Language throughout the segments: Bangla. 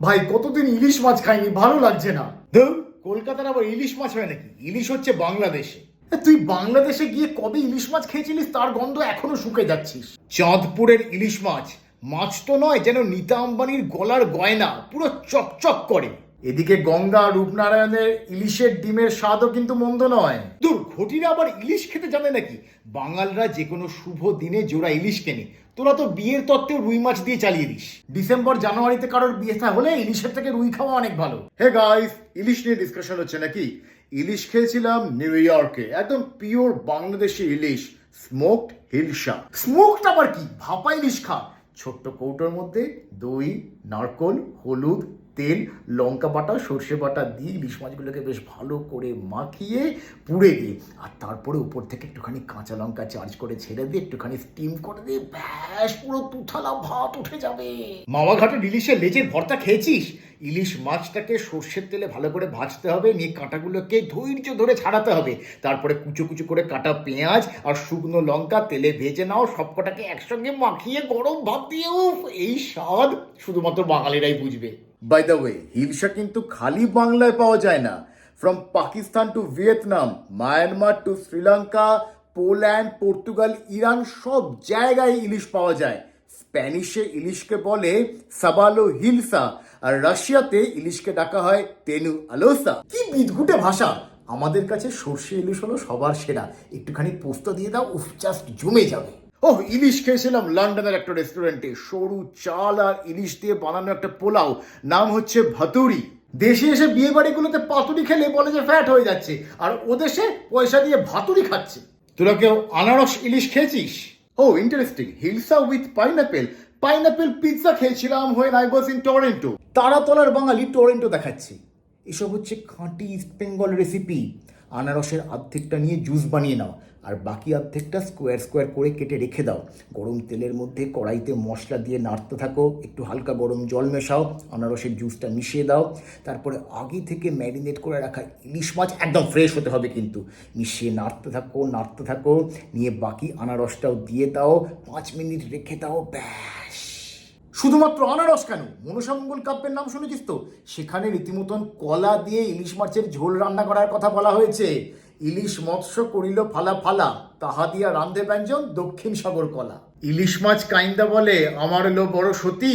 ভাই কতদিন ইলিশ মাছ খাইনি? ভালো লাগছে না। ধর কলকাতার আবার ইলিশ মাছ হয় নাকি? ইলিশ হচ্ছে বাংলাদেশে। তুই বাংলাদেশে গিয়ে কবে ইলিশ মাছ খেয়েছিলিস? তার গন্ধ এখনও শুকে যাচ্ছিস। চাঁদপুরের ইলিশ মাছ মাছ তো নয় যেন নিতা আম্বানির গলার গয়না পুরো চকচক করে। এদিকে গঙ্গা রূপনারায়ণের ইলিশের ডিমের স্বাদও কিন্তু মন্দ নয়। দূর ঘটিরা আবার ইলিশ খেতে জানে নাকি? বাঙালরা যে কোনো শুভ দিনে জোড়া ইলিশ কেনে। তোরা তো বিয়ের তত্ত্বে রুই মাছ দিয়ে চালিয়ে দিস। ডিসেম্বর জানুয়ারিতে কারোর বিয়ে থা হলে ইলিশের থেকে রুই খাওয়া অনেক ভালো। হে গাইস ইলিশ নিয়ে ডিসকাশন হচ্ছে নাকি? ইলিশ খেয়েছিলাম নিউ ইয়র্কে একদম পিওর বাংলাদেশি ইলিশ স্মোকড হিলসা স্মোকড আবার কি? ভাপা ইলিশ খা। ছোট্ট কৌটোর মধ্যে দই নারকোল হলুদ তেল, লঙ্কা বাটা, সর্ষে বাটা দিয়ে ইলিশ মাছগুলোকে বেশ ভালো করে মাখিয়ে পুড়ে দিয়ে, আর তারপরে উপর থেকে একটুখানি কাঁচা লঙ্কা চার্জ করে ছেড়ে দিয়ে একটুখানি স্টিম করে দিয়ে ব্যাস পুরো তুথালা ভাত উঠে যাবে। মামা ঘাটের ইলিশের লেজের ভর্তা খেয়েছিস? ইলিশ মাছটাকে সর্ষের তেলে ভালো করে ভাজতে হবে, নিয়ে কাঁটাগুলোকে ধৈর্য ধরে ছাড়াতে হবে। তারপরে কুচো কুচো করে কাটা পেঁয়াজ আর শুকনো লঙ্কা তেলে ভেজে নাও, সবকটাকে একসঙ্গে মাখিয়ে গরম ভাত দিয়ে এই স্বাদ শুধুমাত্র বাঙালিরাই বুঝবে। বাই দ্য ওয়ে হিলসা কিন্তু খালি বাংলায় পাওয়া যায় না। From Pakistan to Vietnam Myanmar to Sri Lanka Poland Portugal Iran সব জায়গায় ইলিশ পাওয়া যায়। স্প্যানিশে ইলিশকে বলে সাবালো হিলসা, আর রাশিয়াতে ইলিশকে ডাকা হয় তেনু আলোসা। কি বিদঘুটে ভাষা! আমাদের কাছে সর্ষে ইলিশ হলো সবার সেরা। একটুখানি পোস্ত দিয়ে দাও, উফ জাস্ট জমে যাবে। ওহ, ইলিশ খেয়েছিলাম লন্ডনের একটা রেস্টুরেন্টে সরু চাল আর ইলিশ দিয়ে বানানো একটা পোলাও। নাম হচ্ছে ভাতুরি দেশে এসে বিয়ে বাড়িগুলোতে পাতুরি খেলে বলে যে ফ্যাট হয়ে যাচ্ছে। আর ও দেশে পয়সা দিয়ে ভাতুরি খাচ্ছে। তোরা কেউ আনারস ইলিশ খেয়েছিস? ও interesting hilsa with pineapple pineapple pizza খেয়েছিলাম when I was in Toronto তারাতলার বাঙালি টরেন্টো দেখাচ্ছি। এসব হচ্ছে খাঁটি ইস্ট বেঙ্গল রেসিপি আনারসের আর্ধেকটা নিয়ে জুস বানিয়ে নাও। আর বাকি অর্ধেকটা স্কোয়ার স্কোয়ার করে কেটে রেখে দাও। গরম তেলের মধ্যে কড়াইতে মশলা দিয়ে নাড়তে থাকো, একটু হালকা গরম জল মেশাও, আনারসের জুসটা মিশিয়ে দাও, তারপরে আগে থেকে ম্যারিনেট করে রাখা ইলিশ মাছ একদম ফ্রেশ হতে হবে কিন্তু। মিশিয়ে নাড়তে থাকো নাড়তে থাকো, নিয়ে বাকি আনারসটাও দিয়ে দাও, পাঁচ মিনিট রেখে দাও, ব্যাস। শুধুমাত্র আনারস কেন? মনসামঙ্গল কাব্যের নাম শুনেছিস তো? সেখানে রীতিমতন কলা দিয়ে ইলিশ মাছের ঝোল রান্না করার কথা বলা হয়েছে। ইলিশ মৎস্য করিল ফালা ফালা, তাহা দিয়া রান্ধে ব্যঞ্জন দক্ষিণ সাগর কলা। ইলিশ মাছ কাইন্দা বলে, আমার লো বড় সতী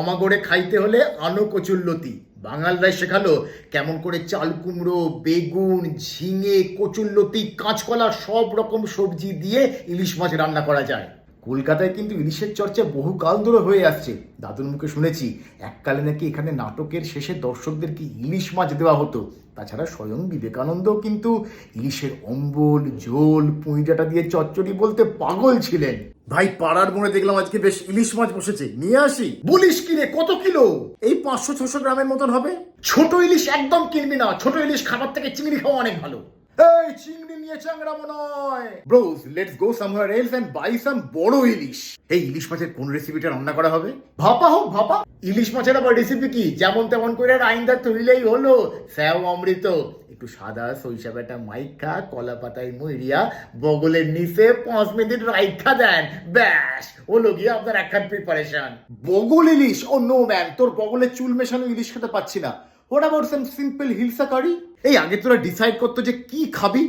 আমাগরে খাইতে হলে আনো কচুল্লতি বাঙালরাই শেখালো, কেমন করে চাল কুমড়ো, বেগুন, ঝিঙে কচুল্লতি কাঁচকলা সব রকম সবজি দিয়ে ইলিশ মাছ রান্না করা যায়। কলকাতায় কিন্তু ইলিশের চর্চা বহু কাল ধরে হয়ে আসছে। দাদুর মুখে শুনেছি এককালে নাকি এখানে নাটকের শেষে দর্শকদেরকে ইলিশ মাছ দেওয়া হতো? তাছাড়া স্বয়ং বিবেকানন্দও কিন্তু ইলিশের অম্বল ঝোল পুঁইডাটা দিয়ে চচ্চড়ি বলতে পাগল ছিলেন। ভাই পাড়ার মনে দেখলাম আজকে বেশ ইলিশ মাছ বসেছে। নিয়ে আসি? বলিস কিনে কত কিলো? এই পাঁচশো ছশো গ্রামের মতন হবে। ছোট ইলিশ একদম কিনবি না। ছোট ইলিশ খাবার থেকে চিংড়ি খাওয়া অনেক ভালো। এই চিংড়ি নিয়ে চাংড়াবো নয় bros let's go somewhere else and buy some বড় ইলিশ। এই ইলিশ মাছের কোন রেসিপিটা রান্না করা হবে? ভাপা হোক, ভাপা। ইলিশ মাছের আবার রেসিপি কি? যেমন তেমন করে রাইন্দা তুলিলেই হলো। স্যাও অমৃত। একটু সাদা সরিষা বাটা মাইখা, কলা পাতায় মইরিয়া বগলের নিচে পাঁচ মিনিট রাইখা দেন। ব্যাস, হলো গিয়ে আপনার একখান প্রিপারেশন বগল ইলিশ? ও নো ম্যান তোর বগলের চুল মেশানো ইলিশ খেতে পাচ্ছি না। What about some simple hilsa curry এই আগে তোরা ডিসাইড করতো যে কি খাবি?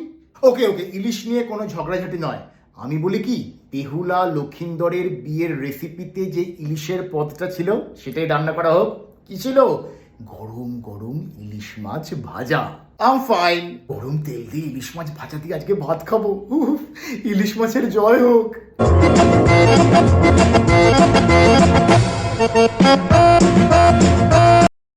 ওকে ওকে ইলিশ নিয়ে কোনো ঝগড়াঝাটি নয়। আমি বলি কি বেহুলা লক্ষিন্দরের বিয়ের রেসিপিতে যে ইলিশের পদটা ছিল সেটাই রান্না করা হোক। কি ছিল? গরম গরম ইলিশ মাছ ভাজা। আম ফাইন গরম তেল দিয়ে ইলিশ মাছ ভাজা দিয়ে আজকে ভাত খাব। ইলিশ মাছের জয় হোক।